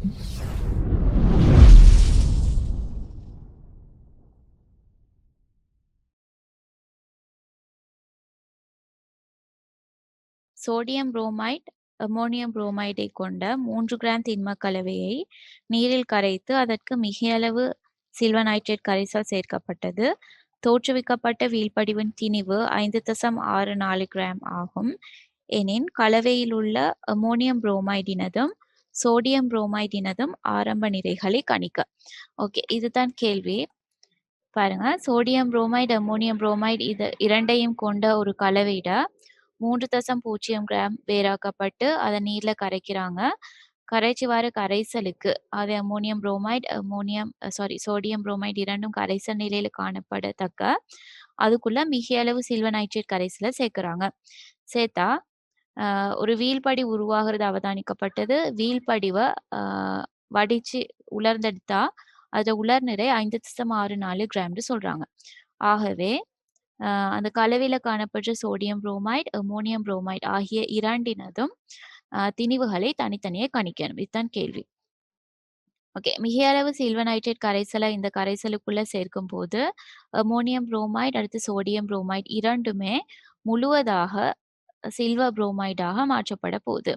Sodium bromide ammonium புரோமைடை கொண்ட மூன்று gram திண்ம கலவையை நீரில் கரைத்து அதற்கு மிகையளவு சில்வர் நைட்ரேட் கரைசல் சேர்க்கப்பட்டது. தோற்றுவிக்கப்பட்ட வீழ்படிவின் திணிவு ஐந்து தசம் ஆறு நாலு கிராம் ஆகும். எனின் கலவையில் உள்ள அம்மோனியம் புரோமைடினதும் சோடியம் புரோமைடினதும் ஆரம்ப நிறைகளை கணிக்க. ஓகே இதுதான் கேள்வி. பாருங்க சோடியம் புரோமைடு அம்மோனியம் புரோமைடு இது இரண்டையும் கொண்ட ஒரு கலவையிட மூன்று தசம் பூஜ்ஜியம் கிராம் வேறாக்கப்பட்டு அதை நீர்ல கரைக்கிறாங்க. கரைச்சி வர கரைசலுக்கு அது ammonium bromide ammonium sorry sodium bromide இரண்டும் கரைசல் நிலையில காணப்படத்தக்க. அதுக்குள்ள மிக அளவு சில்வர் நைட்ரேட் கரைசலை சேர்க்கிறாங்க. சேர்த்தா ஒரு வீழ்படி உருவாகிறது அவதானிக்கப்பட்டது. வீழ்படிவை ஆஹ் வடிச்சு உலர்ந்தெடுத்தா அது உலர் நிறை ஐந்து திசம் ஆறு நாலு கிராம்னு சொல்றாங்க. ஆகவே ஆஹ் அந்த கலவையில காணப்பட்ட சோடியம் புரோமைட் அமோனியம் புரோமைட் ஆகிய இரண்டினதும் திணிவுகளை தனித்தனியே கணிக்கணும். இதுதான் கேள்வி. ஓகே. மிக அளவு சில்வநைட்ரேட் கரைசலை இந்த கரைசலுக்குள்ள சேர்க்கும் போது அமோனியம் புரோமைட் அடுத்து சோடியம் புரோமைட் இரண்டுமே முழுவதாக சில்வர் புரோமைடாக மாற்றப்பட போகுது.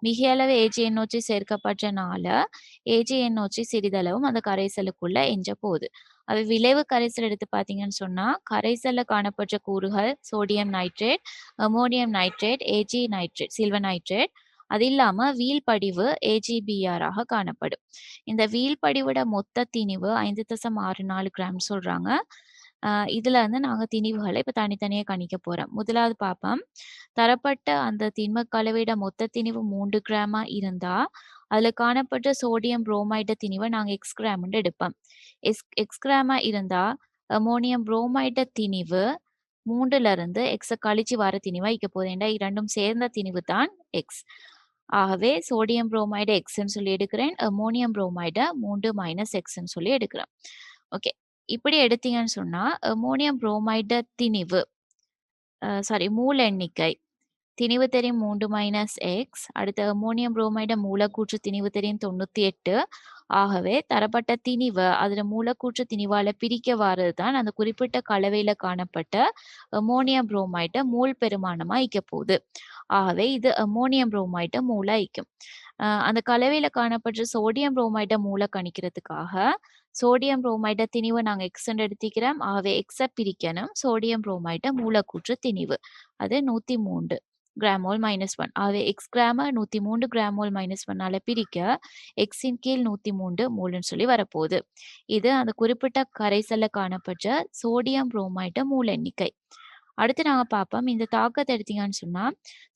மிக அளவு ஏஜிஎன்ஓச்சி சேர்க்கப்பட்டனால ஏஜிஎன்ஓச்சி சிறிதளவும் அந்த கரைசலுக்குள்ள எஞ்ச போகுது. அது விளைவு கரைசல் எடுத்து பார்த்தீங்கன்னு சொன்னா கரைசல்ல காணப்பட்ட கூறுகள் sodium nitrate ammonium nitrate AG nitrate silver nitrate அது இல்லாம வீல் படிவு ஏஜிபிஆராக காணப்படும். இந்த வீல் படிவோட மொத்த திணிவு ஐந்து தசம் ஆறு நாலு கிராம் சொல்றாங்க. இதுல வந்து நாங்க திணிவுகளை இப்ப தனித்தனியாக கணிக்க போறோம். முதலாவது பார்ப்போம் தரப்பட்ட அந்த திண்ம கலவையிட மொத்த திணிவு மூன்று கிராமா இருந்தா அதுல காணப்பட்ட சோடியம் புரோமைட திணிவை நாங்க எக்ஸ் கிராம்னு எடுப்போம். எக்ஸ் எக்ஸ் கிராமா இருந்தா அமோனியம் புரோமைட திணிவு மூன்றுல இருந்து எக்ஸ கழிச்சு வர திணிவா இக்க போகுது இரண்டும் சேர்ந்த திணிவு தான் எக்ஸ் ஆகவே சோடியம் புரோமைடு எக்ஸ்ன்னு சொல்லி எடுக்கிறேன். அமோனியம் புரோமைட மூன்று மைனஸ் எக்ஸ்ன்னு சொல்லி எடுக்கிறேன் ஓகே இப்படி எடுத்தீங்கன்னு சொன்னா அமோனியம் புரோமைடு திணிவு சாரி மூல எண்ணிக்கை திணிவு தெரியும் மூன்று மைனஸ் எக்ஸ் அடுத்து அமோனியம் புரோமைட மூலக்கூற்று திணிவு தெரியும் தொண்ணூத்தி எட்டு ஆகவே தரப்பட்ட திணிவு அதில் மூலக்கூற்று திணிவால பிரிக்க வாரது தான் அந்த குறிப்பிட்ட கலவையில காணப்பட்ட அமோனியம் புரோமைட மூல் பெருமானமா இக்க போகுது ஆகவே இது அமோனியம் புரோமைட மூல ஐக்கும் அந்த கலவையில காணப்பட்ட சோடியம் புரோமைட மூல கணிக்கிறதுக்காக சோடியம் புரோமைட திணிவு நாங்க எக்ஸ் எடுத்துக்கிறோம் ஆகவே எக்ஸ பிரிக்கணும் சோடியம் புரோமைட மூலக்கூற்று திணிவு அது நூத்தி மூன்று கிராமோல் மைனஸ் ஒன் ஆகவே எக்ஸ் கிராம நூத்தி மூன்று கிராமோல் மைனஸ் ஒன்னால பிரிக்க எக்ஸின் கீழ் நூத்தி மூன்று மூலன்னு சொல்லி வரப்போகுது. இது அந்த குறிப்பிட்ட கரைசல்ல காணப்பட்ட சோடியம் புரோமைட மூல எண்ணிக்கை. அடுத்து நாங்க பார்ப்போம் இந்த தாக்கத்தை எடுத்தீங்கன்னு சொன்னா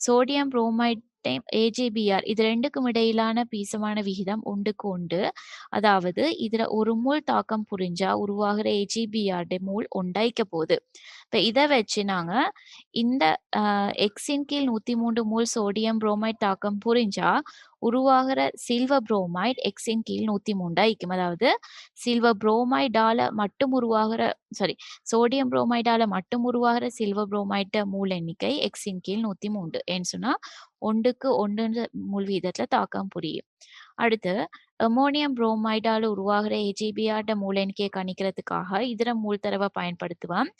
சோடியம் புரோமைட் டைம் ஏஜிபிஆர் இது ரெண்டுக்கும் இடையிலான பீசமான விகிதம் ஒன்றுக்கு ஒன்று. அதாவது இதுல ஒரு மூல் தாக்கம் புரிஞ்சா உருவாகிற ஏஜிபிஆர் மூல் ஒண்டாய்க்க போகுது. இப்ப இதை வச்சு நாங்க இந்த எக்ஸின் கீழ் நூத்தி மூன்று மூல் சோடியம் புரோமைட் தாக்கம் புரிஞ்சா உருவாகிற சில்வர் புரோமைட் எக்ஸின் கீழ் நூத்தி மூண்டா இருக்கும் அதாவது சில்வர் புரோமைடால மட்டும் உருவாகிற சாரி சோடியம் புரோமைடால மட்டும் உருவாகிற சில்வர் புரோமைட்ட மூல் எண்ணிக்கை எக்ஸின் கீழ் நூத்தி மூன்று. ஏன்னு சொன்னா ஒன்றுக்கு ஒன்றுன்ற மூல் வீதத்துல தாக்கம் புரியும். அடுத்து அமோனியம் புரோமைடால உருவாகிற ஏஜிபிஆர்ட மூல எண்ணிக்கையை கணிக்கிறதுக்காக இதர மூல் தரவை பயன்படுத்துவோம்.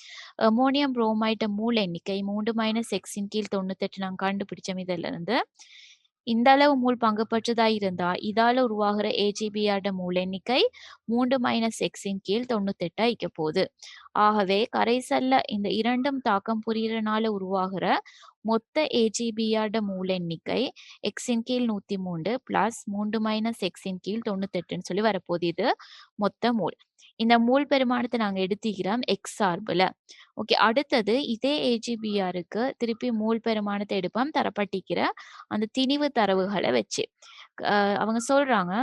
அமோனியம் புரோமைட்ட மூல் எண்ணிக்கை மூன்று மைனஸ் எக்ஸின் கீழ் தொண்ணூத்தெட்டு நாங்கள் கண்டுபிடிச்சோம் இதுல இருந்து இந்த அளவு மூல் பங்கு பெற்றதா இருந்தா இதால உருவாகிற ஏஜிபிஆர்ட மூல எண்ணிக்கை மூன்று மைனஸ் எக்ஸின் கீழ் தொண்ணூத்தெட்டா இக்க போகுது. ஆகவே கரைசல்ல இந்த இரண்டும் தாக்கம் புரியறனால உருவாகிற மொத்த ஏஜிபிஆர்ட மூல எண்ணிக்கை எக்ஸின் கீழ் நூத்தி மூன்று பிளஸ் மூன்று மைனஸ் எக்ஸின் கீழ் தொண்ணூத்தெட்டுன்னு சொல்லி வரப்போகுது. இது மொத்த மூல். இந்த மூல் பெருமானத்தை நாங்கள் எடுத்துக்கிறோம் எக்ஸ் சார்பில். ஓகே அடுத்தது இதே ஏஜிபிஆருக்கு திருப்பி மூல் பெருமானத்தை எடுப்போம் தரப்பட்டிக்கிற அந்த திணிவு தரவுகளை வச்சு. அவங்க சொல்றாங்க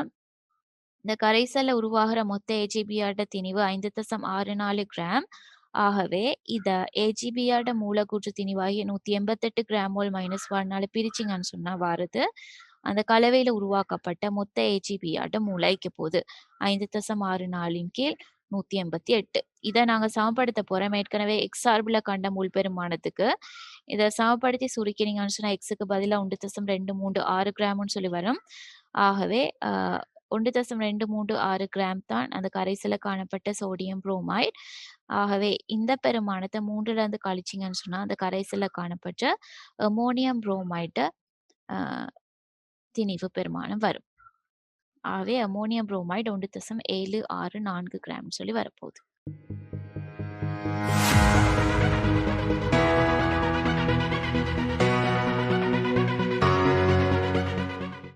இந்த கரைசல்ல உருவாகிற மொத்த ஏஜிபியாட திணிவு ஐந்து தசம் ஆறு நாலு கிராம். ஆகவே இத ஏஜிபியாட மூலக்கூற்று திணிவாகிய நூத்தி எண்பத்தெட்டு கிராம் ஓல் மைனஸ் ஒன்னால பிரிச்சிங்கன்னு சொன்னா வாருது. அந்த கலவையில உருவாக்கப்பட்ட மொத்த ஏஜிபியாட மூளைக்கு போகுது. ஐந்து தசம் ஆறு நாலின் கீழ் நூத்தி எண்பத்தி எட்டு இதை நாங்க சமப்படுத்த போறோம். ஏற்கனவே எக்ஸ் சார்புல கண்ட மூல் பெருமானத்துக்கு. இதை சமப்படுத்தி சுருக்கினீங்கன்னு சொன்னா எக்ஸுக்கு பதிலா ஒன்று தசம் ரெண்டு மூன்று ஆறு கிராம்னு சொல்லி வரும். ஆகவே ஒன்று தசம் ரெண்டு மூன்று ஆறு கிராம் தான் அந்த கரைசில காணப்பட்ட சோடியம் புரோமைட் ஆகவே இந்த பெருமானத்தை மூன்றுல இருந்து கழிச்சிங்கன்னு சொன்னா அந்த கரைசில காணப்பட்ட அமோனியம் புரோமைட்டை திணிவு பெருமானம் வரும். ஆகவே அமோனியம் புரோமைடு ஒன்று தசம் ஏழு ஆறு நான்கு கிராம் சொல்லி வரப்போகுது.